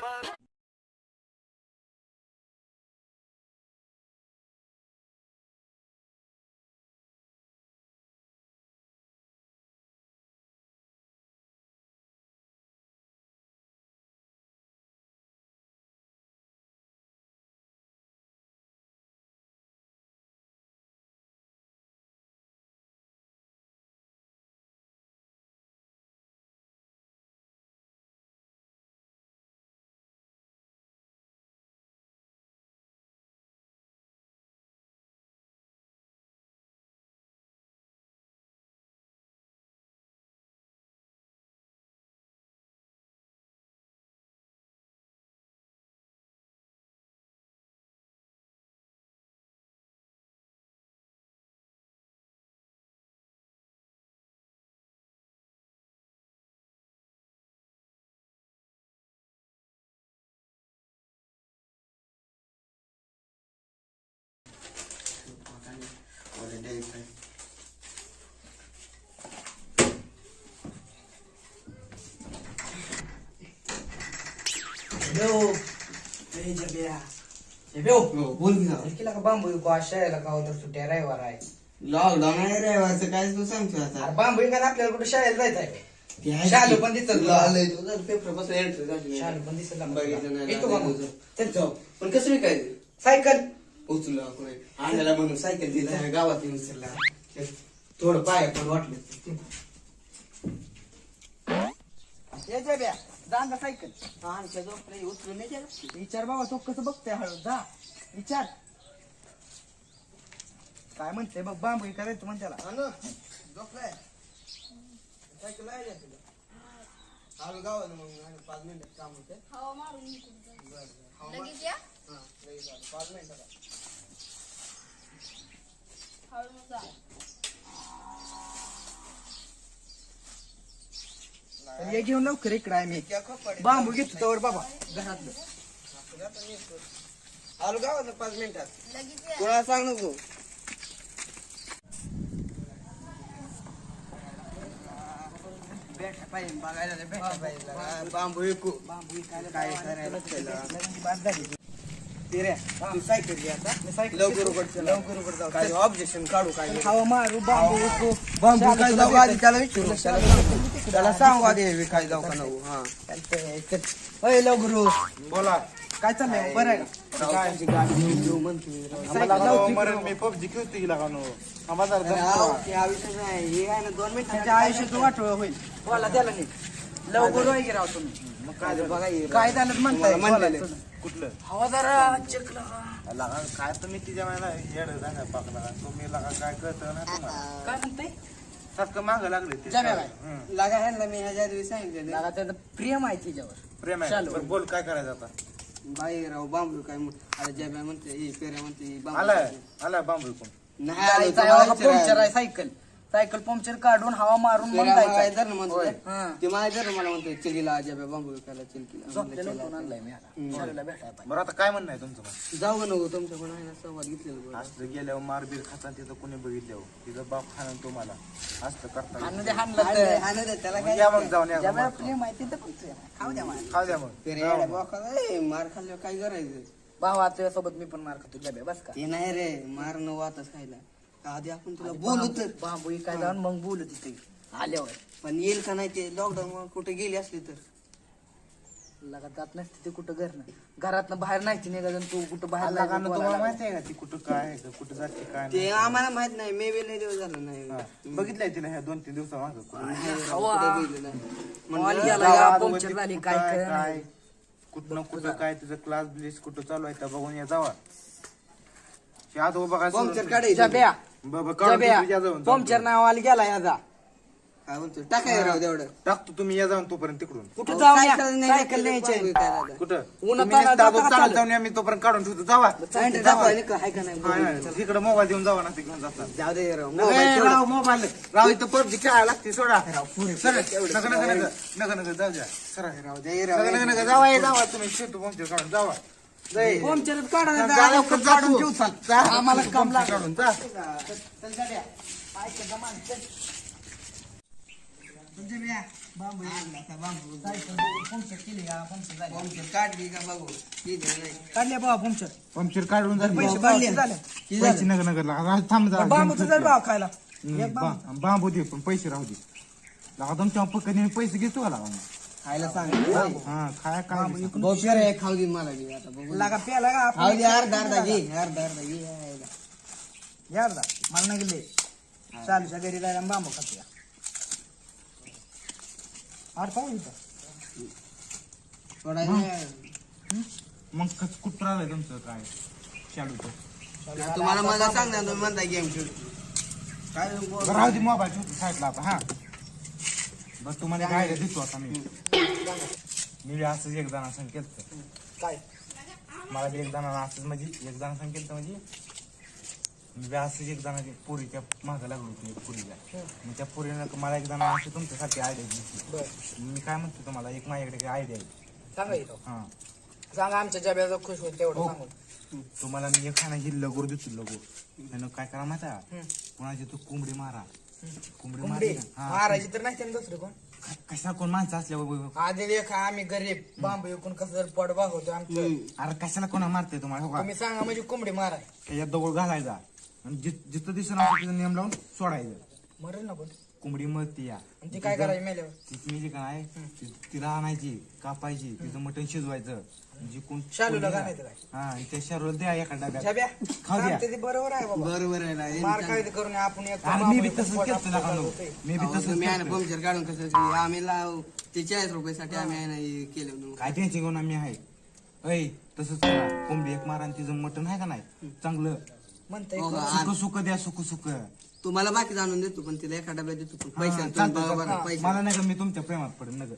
Bye. बोल की ना. केला का बांबू शाळेला का सुट्ट्या रविवार आहे लॉकडाऊन आहे रे असं काय तू सांगतो आता अरे बांबू विकायला आपल्याला कुठे शाळेला जायचं आहे ते आहे शालू की. पण दिसत तुला. आलंय तू जर पेपर बसला entry झाली नाही. शालू पण दिसत बघितलं नाही, येतो का मग नाही. चल जाऊ पण कसं विकायचं सायकल उचलला कोणी आणायला म्हणून सायकल दिला गावात येऊन उचलला थोडं पाय पण वाटलं ये जे दांगा सायकल आमच्या उचलून नाही गेला. विचार बाबा तो कसं बघतोय हळू जा विचार काय म्हणते बघ बांबू विकायचं म्हण त्याला हा ना, झोपलाय. सायकल आहे का तुला? आलो गावाला मग आणि पाच मिनिटात काम होते हवा मारून निघून जा. लगेच या हा लगेच आलो. पाच मिनिटात हळू जा तर ये घेऊन लवकर इकडे आहे मी? बांबू घेतो तवर बाबा घरातलं. आलो गावाला पाच मिनिटात. कोणाला सांग नको. हा, बांबू विकू. बांबू काय करायला सायकल घे आता. लवकर. उघड. लवकर उघड जाऊ. काय ऑब्जेक्शन काढू काय. हवा मारू बांबू विकू. बांबू काय जाऊ आधी. त्याला विचारू. त्याला सांगू. आधी विकाय जाऊ का नको हा. अय लवगुरु बोला. काय चाललंय? बरं आहे. का. सायकल लावतो मरण मी पबजी खेळतो की लागा नो आम्हाला हा हे दोन मिनिटाच्या आयुष्याचं वाटोळ होईल. बोला त्याला नीट. लवकर आहे की राव तुम्ही. मग काय झालं? बघा हे काय झालं म्हणताय? म्हणलेलं. कुठलं? हवा जरा चेक लागा काय तुम्ही तिच्या वेळेला हेड सांगा पाकला. तुम्ही लागा काय कळतं ना तुम्हाला? काय म्हणताय? सारखं माग लागले ते जम्या काय? हं. लागा ह्यांना मी ह्याच्या आधी सांगितलं लागा त्याचं प्रेम आहे तिच्यावर प्रेम आहे चालू. बरं, बोल काय करायचं आता बाई राव बांबू काय म्हण- अरे जय म्हणते हे पेऱ्या म्हणते हे बांबू आलाय आलाय बांबू इकून नाही आलो, तुम्हाला पंक्चर. आहे सायकल सायकल पंक्चर काढून हवा मारून मग जायचं ना म्हणतोय. हं. ते इधर मला म्हणतोय चिलीला जय बांबू विकायला चिलकीला झोपलेलं उठून आणलंय मी आता. हम्म. शाळेला भेटायला पाहिजे. बरं आता काय म्हणणं आहे तुमचं मग जाऊ का नको तुमच्या पण आहे ना संवाद घेतलेलं. असलं गेल्यावर मारबीर खाता तिथं कोणी बघितल्यावर तिथं बाप खाणं तुम्हाला असलं करता हाणू येत दे, नाही. हाणलं तर. नाही, नाही, त्याला मग काय या मग जाऊन या ज्या वेळेला मग. प्रेम आहे तिथं पंक्चर आहे. खाऊ द्या मला खाऊ द्या मग पेऱ्या येड्या बोकाला, ए, मार खाल्ल्यावर काय करायचं भावा तुझ्यासोबत मी पण मार खातो बस का ते नाही रे मार न वातच खायला आधी आपण तुला बोलू तर. बांबू काय जाऊन मग बोलू तिथे. आल्यावर. पण येईल का नाही ते लॉकडाऊन कुठे गेली असली तर? लगा जात नसते ते कुठं घर घरातनं बाहेर नाही ती निघा तू कुठं बाहेर लागा ना तुम्हाला. माहिती आहे का ती कुठं काय आहे का कुठं जाते काय ते नाही. आम्हाला माहीत नाही. मे बी लय दिवस झालं नाही. हा. बघितलंय तिला ह्या दोन तीन दिवसा मागं नाही, हवा. कुठं गेली नाही. मॉल म्हणलं, गेला गावात या वरती पंक्चर झाली कुठं काय आहे, कळलं काय? नाही. कुठं कुठं काय तुझं क्लास ब्लिस कुठं चालू आहे त्या बघून या जावा. हे आता उभा काय पंक्चर काढायचं. जब्या बाबा काढून या जाऊन पंक्चर नावाला गेला याचा काय म्हणतो टाकाय राव तेवढं टाकतो तुम्ही या जाऊन तोपर्यंत तिकडून. कुठं सायकल? नाही सायकल आता. कुठं? उन्हात नुसतं? जाऊन या मी तोपर्यंत काढून ठेवतो. जावा. सायकल दाखवा नाही का, हाय का नाही? हा. तिकडे मोबाईल देऊन जावा ना ते घेऊन जातात जाऊ दे राव. नाही, मोबाईल तेवढं- राव मोबाईल. राव इथं पबजी खेळायला लागते सोडा. सर नका नका नका नका नका जाऊ द्या. सर राव दे राव नका नका नका जावा हे जावा. तुम्ही शेतू पंक्चर काढून जावा. काढा काढून चाल. आम्हाला काम पंक्चर लागलं. काढून काढली का बघू काढले बाबा पंक्चर पंक्चर झाली. पैसे काढले. झाले? नगर नगरला. थांब जरा. बांबूचं जर भाव खायला. हम्म, एक बांबू. बा- बांबू दे पण पैसे राहू दे. लगा तुमच्या पकडीने पैसे घेतो का लागा खायला सांग. हा काय आहे खाऊ दे मला बी आता बघू लागा प्याला का आपण खाऊ दे अर्धा अर्धा घे अर्धा अर्धा घे यायला. दा मला नाही गेले. चालूच्या घरी जायला आणि बांबू खातो आठ पाहू इथं. सोडायचं मग? कस कुठं आलंय तुमचं काय? शाडूचं. तुम्हाला मला सांग ना तुम्ही म्हणता गेम खेळ काय राहू दे मोबाईल ठेवतो साईडला आता हा. बस तुम्हाला काय? देतो आता मी. मी असंच एक जणा संकेत काय? मला बी एक जणांना असंच म्हणजे एक जणा संकेत म्हणजे मी बी असंच एक जणाच्या पोरीच्या मागं लागलो होतो एक पोरीच्या मग त्या पोरीनं मला एक जणा अशी तुमच्यासाठी आयडिया दिली बर. मी काय म्हणतो तुम्हाला एक माझ्याकडे काय आयडिया आहे. सांगा इथं. हा. सांगा आमच्या जब्याचा खुश होईल तेवढं हो. सांगू तुम्हाला मी एखादा ही लगोर देतो लगो त्यानं काय करा माहिती? हम्म. कोणाची तू कोंबडी मारा. कोंबडी कोंबडी? मारली ना? हा. मारायची तर नाही त्यांनी दुसरं कोण? कशा कोण माणसं असल्यावर आधी लेख आम्ही गरीब बांबू विकून कसं जर पड होतो आमचं. अरे कशाला कोणा मारते तुम्हाला हो का? तुम्ही सांगा म्हणजे कोंबडी माराय. त्याच्यात दगड घालायचा. आणि जिथं असं तिथं नेम लावून सोडायचं. मरेल ना पण कोंबडी मरती या. आणि ती काय करायची मेल्यावर? ती काय ती- तिला आणायची कापायची तिचं मटण शिजवायचं. जी कोण शालूला कोणी- घालायचं काय? हा आणि त्या शालूला द्या एका डब्यात. जब्या खाऊ द्या. सांगते ते बरोबर आहे बाबा. बरोबर आहे ना मार काय ते करून आपण एक अरे मी बी तसंच केलं चालवतोय. मी बी अहो, तसंच तुम्ही आहे ना करतोय. पंक्चर काढून कसं आम्ही लाव ते चाळीस रुपयासाठी आम्ही आहे ना हे केलं म्हणून. काय त्यांची घेऊन आम्ही आहे? ऐ तसंच करा. कोंबडी एक मारा आणि तिचं मटण आहे का नाही? चांगलं. म्हणतंय हो, करू. सुक सुक द्या सुक सुक. तुम्हाला बाकी जाणून देतो पण तिला एका डब्यात देतो. पण हा, मला नाही का मी तुमच्या प्रेमात पडेल नगर.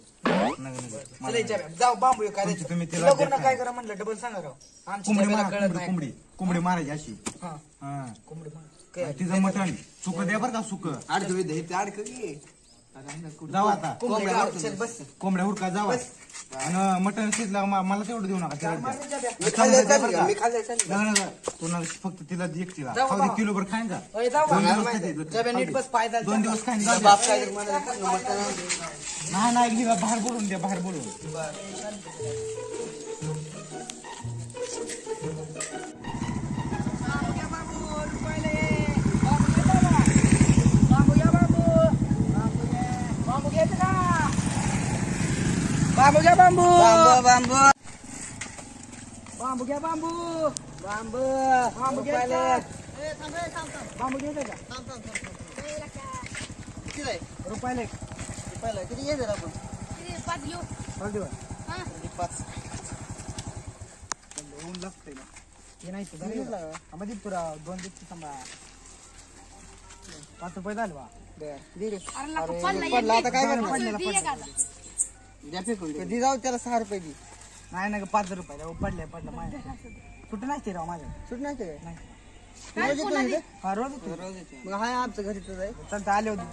नगर नगर. मला जाऊ बांबू तुमची तुम्ही. तिला. काय करा म्हणलं डबल सांगा राव. कोंबडी जब्याला मारा कळत कोंबडी नाही. कोंबडी. कोंबडी मारायची अशी हा. हा. कोंबडी काय? तिचं मटण सुक द्या बरं का सुक. अडकं की ना कुठं- जाऊ आता कोंबडी कोंबड्या बस हुडका जावा आणि मटण शिजला मा- मला तेवढं देऊ नका द्या. मी खाल्लं चालेल का? मी खाल्लं चालेल फक्त तिला एकटीला जाऊ खाऊ बाबा. दे किलोभर खाईन का जाऊ दोन. दिवस माहिती खाते. जब्या नीट बस पायदा दोन दिवस खाईन जाऊ बाप. काय? मटण आणून दे. नाही नाही लिहा, बाहेर बोलून द्या बाहेर बोलून बांबू घ्या बांबू बांबू बांबू बांबू घ्या बांबू बांबू बांबू घ्या बांबू घ्यायचं का किती आहे? रुपयाला एक. पहिला किती घ्यायचं रे आपण किती पाच घेऊ हळू दे बा. हा पाच ऊन लागतंय ना. हे नाही तर जरा लागलं. हा, म्हणजे पुरा दोन दिवस थांबा पाच रुपये झाले बा अरे लाका अरे, पडला पडला, आता काय करणार? दे. द्या फेकून जाऊ त्याला सहा रुपये दे. नाही ना ग, पाच रुपये द्या. पडले पडलं माझ्या कुठं नाही ते राव माझ्या सुट नाही ते नाही. काय? हा रोज येतो. रोज येते. मग हाय आमचं घरी तर आहे? चालतं आले होते.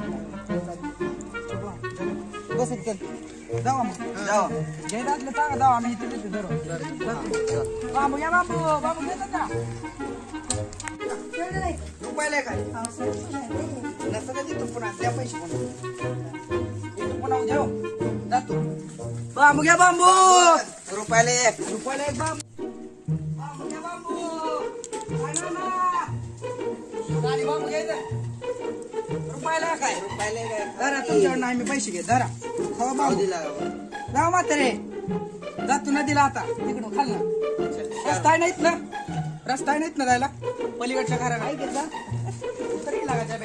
बस इथे चल. जाऊ मग. जाऊ. घ्यायला असलं सांगा जाऊ. आम्ही इथे देतो धरून. बांबू घ्या बांबू. बांबू घेतात का? रुपयाला काय? पैसे. हो. बांबू घ्या बांबू. रुपयाला एक. रुपयाला एक बांबू. बांबू घ्या बांबू. काय ना ना. आणि बांबू घ्यायचं रुपयाला काय रुपयाला. धरा तुमच्याकडनं आम्ही पैसे घे धरा. खावा भाव बांबू दिला. जाऊ म्हातारे. जातो नदीला आता. तिकडून खाल ना रस्ता आहे नाहीत ना रस्ता आहे नाहीत ना जायला? पलीकडच्या घरा तरी लागायच्या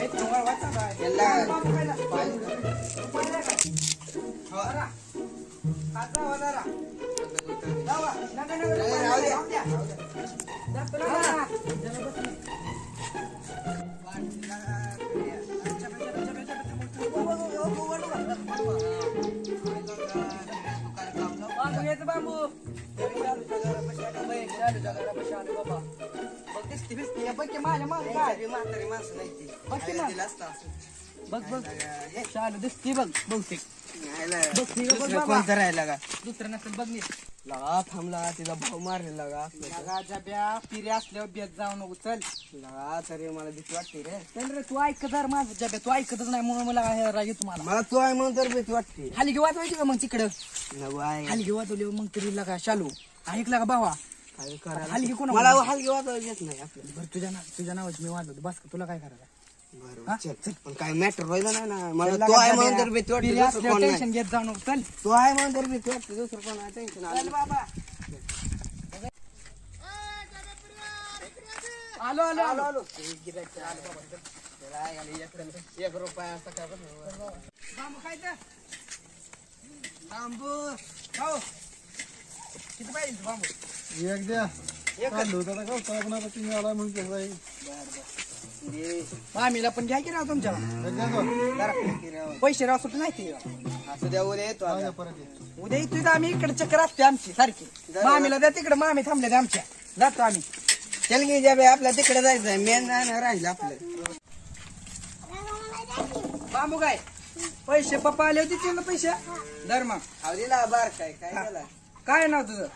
की माझ्या मागे काय? सगळी म्हातारी माणसं नाही ती. बघ की खायला ना. दिलं असतं असं. बघ बघ. शालू दिसती बघ बहुतेक. न्यायला. बघ, ठीक आहे, बघ दुसरं बाबा. कोणतं राहिलं का? दुसरं नसेल बघ नीट. लगा थांबला तिचा भाऊ मारले लगा. लगा जब्या पिरे असल्यावर बेत जाऊ नको चल. लगा तरी मला भीती वाटते रे. चल रे तू ऐकत जर माझं जब्या तू ऐकतच नाही म्हणून मला हे राग येतो मला. मला तू आहे म्हणून तर भीती वाटते. खाली घेऊ वाजवायची का मग तिकडं? नको आहे. खाली घेऊ वाजवली मग तरी लगा शालू. ऐकला का भावा? हलगी कोण मला हलगी वाजवायला येत नाही आपल्याला. बरं तुझ्या नाव तुझ्या नावाची मी वाजवतो. बस तुला काय करायचं? बरं चल पण काय मॅटर व्हायला नाही ना. चल मला लगा तू आहे जब्या. म्हणून तर भीती वाटते पिरे दुसरं असल्यावर कोण नाही. टेन्शन घेत जाऊ नको चल. तू आहे म्हणून तर भीती वाटते दुसरं कोण आहे टेन्शन चल बाबा. आलो आलो आलो. आलो एक रुपया सकाळ बांबू काय तर बांबू हो. किती पाहिजे बांबू एक द्या. एक चाललो होतं आता आता तुम्ही आला म्हणून कसं आहे. मामीला पण घ्या की राव तुमच्या? द्या तो. पैसे राव सुट नाही ते. असं द्या उद्या येतो आता. द्या परत ये. उद्या इथं आम्ही इकडे चक्कर असते आमची सारखी. मामीला द्या तिकडे मामी थांबले ते आमच्या. जातो आम्ही. चल की जाबे आपल्या तिकडे जायचंय. मेन राहिलं आपलं. बांबू काय? पैसे पप्पा आले होते तिला पैसे? दर मग. दिला बार काय काय झाला काय नाव तुझं?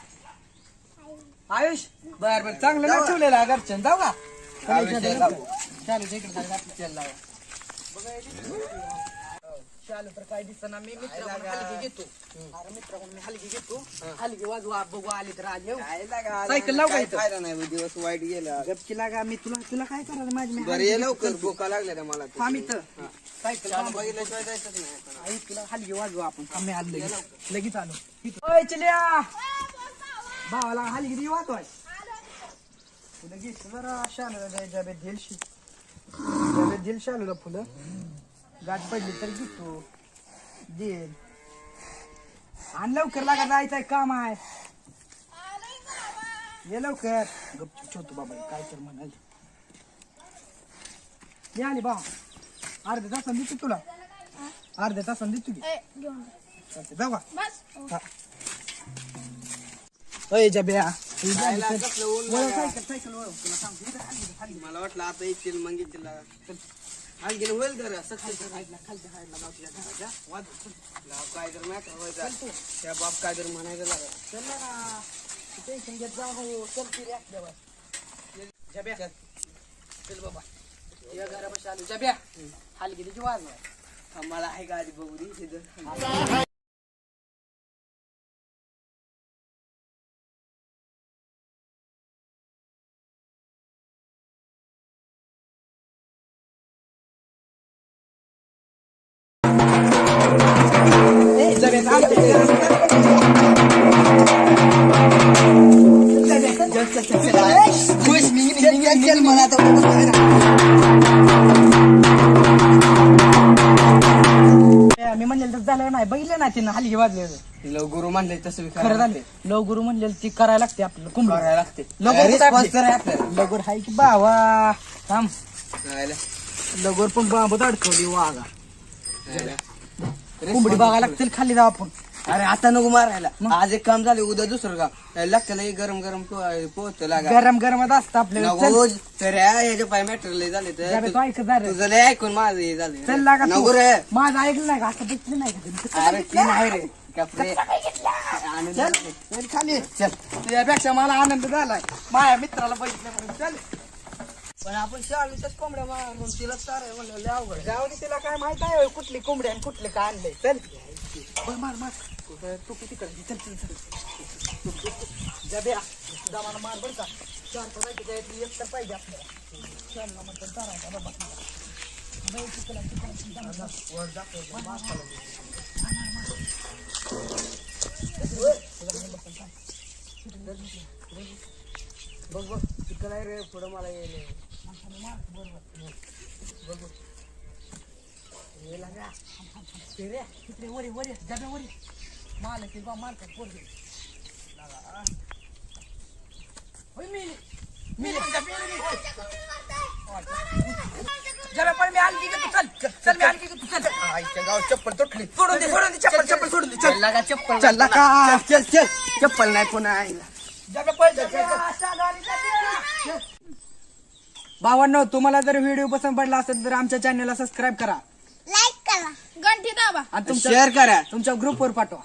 आयुष बर बर. चांगलं नाव ठेवलेलं आहे घरच्यानं. जाऊ का. चालू इकडे चल तर काय दिसना मी मित्राकडून हलगी घेतो. अरे मी हलगी घेतो. हलगी वाजवा बघू आली तर आली हो. सायकल लाव काय? फायदा नाही दिवस वाईट गेला. गपची लागा मी तुला तुला काय करायचं माझी बरं ये. लवकर भुका लागल्या मला. तर. थांब इथं. सायकल. बघितल्याशिवाय जायचंच नाही. आई तुला हलगी वाजवू आपण. मी आलो लगेच. आलो. चल्या! भावाला हलगी दे वाजवाय तुला घे जरा शालूला द्यायच्या बे दिलशी त्याला दिल शालूला फुलं. गाठ पडली तर घेतो. देल आणि लवकर लागा जायचंय काम आहे. ये लवकर. गपचूप ठेवतो बाबा काय तर म्हणाल. ये आली बा अर्ध्या तासानं देतो तुला. अर्ध्या तासानं देतो की. ए, घेऊन जा. चालतंय, जाऊ का? बस. खाली घे. मला वाटलं आता येतील मग येतील होईल खालच्या साईडला साईडला घराच्या. काय तर व्हायचा त्या बाप काय तर म्हणायचं लागा चल ना. तू टेन्शन घेत जा हो चल की रे आपल्यावर जब्या. चल. बाबा. या घरापाशी आलो. जब्या. खाली गेली वाजवा. मला आहे का आधी बघू दे झालं नाही बघितलं ना तिनं हलगी वाजले लो गुरु म्हणले तसं बी खरं झाले. लो गुरु म्हणलेलं ती करायला लागते आपल्याला कुंभड करायला लागते. लगोर कुठं आपली? लगोर हाय की बावा. थांब. लगोर पण बांबूत अडकवली वागा राहिला. कोंबडी बघायला लागतील खाली जाऊ आपण. अरे आता नको मारायला. आज एक काम झालं उद्या दुसरं काम. लागतं लई गरम गरम पोहोचत लागा. गरम गरमच असतं आपल्याला चल. नको तर याच्या पाय मॅटर लय झाले तर. तू ऐकत जा रे. तुझं लय ऐकून माझं हे झालं चल लागा नको तू रे. माझं ऐकलं नाही का? असं बघितलं नाही का? अरे ती नाही रे. कपडे. आनंद चल. चल खाली. चल. तुझ्यापेक्षा मला आनंद झालाय. माझ्या मित्राला बघितलं म्हणून. चल. पण आपण शाळेतच कोंबड्या मारून तिला चार आहे म्हणलं लय अवघड. जाऊ दे तिला काय माहीत आहे होय, कुठली कोंबडी आणि कुठले काय आणलंय. चल. मार मार. तू किती कर चल चल चल जब्या दमानं मार बरं का चार पाच आहे एक तर पाहिजे आपल्याला चल ना म्हणतात चारायचा बाबा वर मार बघ बघ तिकडं आहे रे पुढं मला येईल ते रे, तिकडे वर वरी वर ये, वर ये. माल आहे ते बा, मार कर, पोर घे. लागा. होय, मेली. मेली, जब्या मेली. जब्या, पण मी आणखी घेतो, चल. चल, मी आणखी घेतो, चल. आईच्या गाव चप्पल तुटली सोडून दे, सोडून दे, चप्पल, चप्पल सोडून दे, चल. लागा चप्पल चल, लागा. चल चल चप्पल नाही पुन्हा जब्या. भावांनो तुम्हाला जर व्हिडिओ पसंत पडला असेल तर आमच्या चॅनलला सबस्क्राईब करा लाईक करा घंटी दाबा आणि तुमच्या शेअर करा तुमच्या ग्रुपवर पाठवा